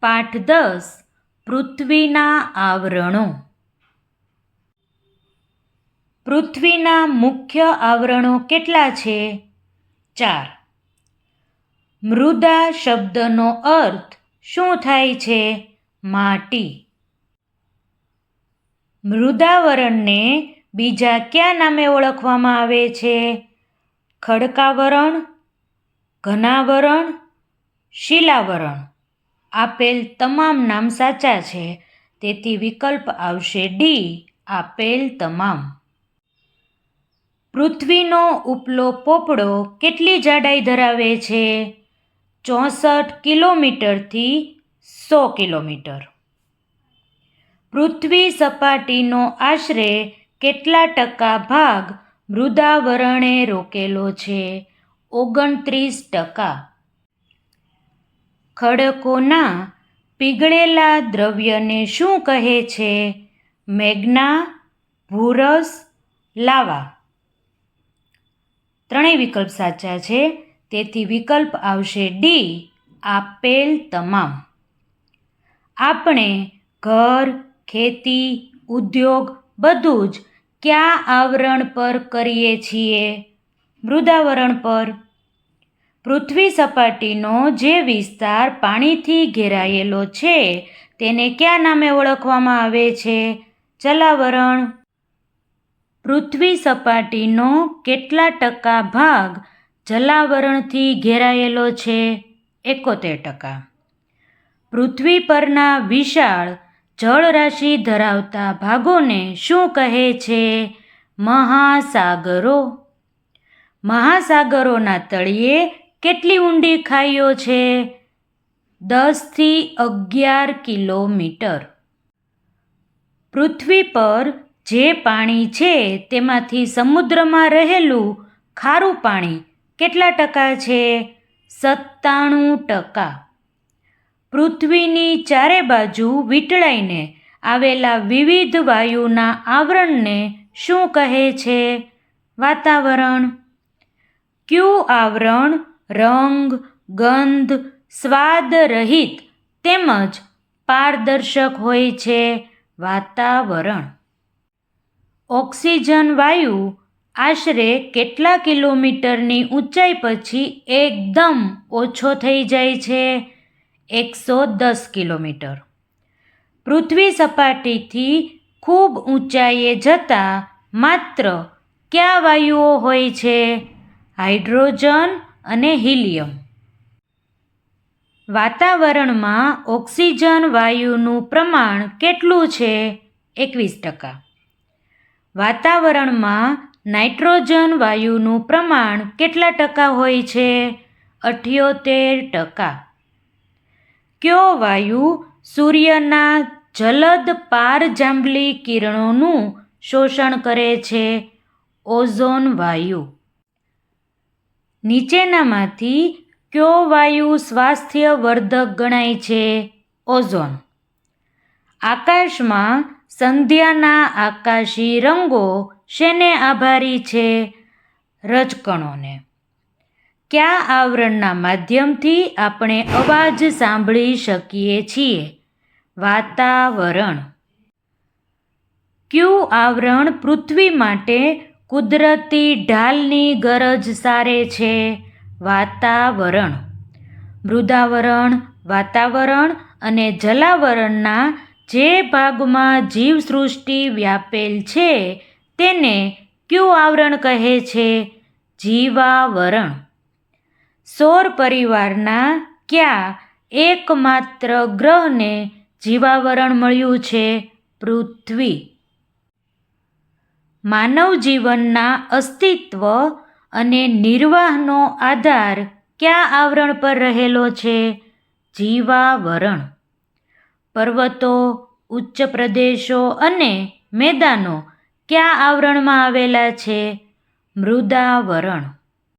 પાઠ દસ, પૃથ્વીના આવરણો. પૃથ્વીના મુખ્ય આવરણો કેટલા છે? ચાર. મૃદા શબ્દનો અર્થ શું થાય છે? માટી. મૃદાવરણને બીજા કયા નામે ઓળખવામાં આવે છે? ખડકાવરણ, ઘનાવરણ, શિલાવરણ. આપેલ તમામ નામ સાચા છે. તેથી વિકલ્પ આવશે ડી આપેલ તમામ. પૃથ્વીનો ઉપલો પોપડો કેટલી જાડાઈ ધરાવે છે? ચોસઠ કિલોમીટરથી સો કિલોમીટર. પૃથ્વી સપાટીનો આશરે કેટલા ટકા ભાગ મૃદાવરણે રોકેલો છે? ઓગણત્રીસ ટકા. ખડકોના પીગળેલા દ્રવ્યને શું કહે છે? મેગ્ના ભૂરસ લાવા. ત્રણેય વિકલ્પ સાચા છે. તેથી વિકલ્પ આવશે ડી આપેલ તમામ. આપણે ઘર, ખેતી, ઉદ્યોગ બધું જ કયા આવરણ પર કરીએ છીએ? મૃદાવરણ પર. પૃથ્વી સપાટીનો જે વિસ્તાર પાણીથી ઘેરાયેલો છે, તેને કયા નામે ઓળખવામાં આવે છે? જલાવરણ પૃથ્વી સપાટીનો કેટલા ટકા ભાગ જલાવરણથી ઘેરાયેલો છે? એકોતેર ટકા. પૃથ્વી પરના વિશાળ જળરાશિ ધરાવતા ભાગોને શું કહે છે? મહાસાગરો. મહાસાગરોના તળિયે કેટલી ઊંડી ખાઈઓ છે? દસથી અગિયાર કિલોમીટર. પૃથ્વી પર જે પાણી છે તેમાંથી સમુદ્રમાં રહેલું ખારું પાણી કેટલા ટકા છે? સત્તાણું ટકા. પૃથ્વીની ચારે બાજુ વીંટળાઈને આવેલા વિવિધ વાયુના આવરણને શું કહે છે? વાતાવરણ. ક્યુ આવરણ? રંગ, ગંધ, સ્વાદ રહિત તેમજ પારદર્શક હોય છે વાતાવરણ. ઓક્સિજન વાયુ આશરે કેટલા કિલોમીટરની ઊંચાઈ પછી એકદમ ઓછો થઈ જાય છે? એકસો દસ કિલોમીટર. પૃથ્વી સપાટીથી ખૂબ ઊંચાઈએ જતા માત્ર કયા વાયુઓ હોય છે? હાઇડ્રોજન અને હિલિયમ. વાતાવરણમાં ઓક્સિજન વાયુનું પ્રમાણ કેટલું છે? એકવીસ ટકા. વાતાવરણમાં નાઇટ્રોજન વાયુનું પ્રમાણ કેટલા ટકા હોય છે? અઠ્યોતેર ટકા. કયો વાયુ સૂર્યના જલદ પારજાંબલી કિરણોનું શોષણ કરે છે? ઓઝોન વાયુ. નીચેનામાંથી કયો વાયુ સ્વાસ્થ્યવર્ધક ગણાય છે ઓઝોન. આકાશમાં સંધ્યાના આકાશી રંગો શેને આભારી છે? રજકણોને. કયા આવરણના માધ્યમથી આપણે અવાજ સાંભળી શકીએ છીએ? વાતાવરણ. ક્યુ આવરણ પૃથ્વી માટે કુદરતી ઢાલની ગરજ સારે છે વાતાવરણ. મૃદાવરણ, વાતાવરણ અને જલાવરણના જે ભાગમાં જીવસૃષ્ટિ વ્યાપેલ છે તેને ક્યુ આવરણ કહે છે? જીવાવરણ. સૌર પરિવારના ક્યાં એકમાત્ર ગ્રહને જીવાવરણ મળ્યું છે? પૃથ્વી. માનવ જીવનના અસ્તિત્વ અને નિર્વાહનો આધાર કયા આવરણ પર રહેલો છે? જીવાવરણ. પર્વતો, ઉચ્ચ પ્રદેશો અને મેદાનો કયા આવરણમાં આવેલા છે? મૃદાવરણ.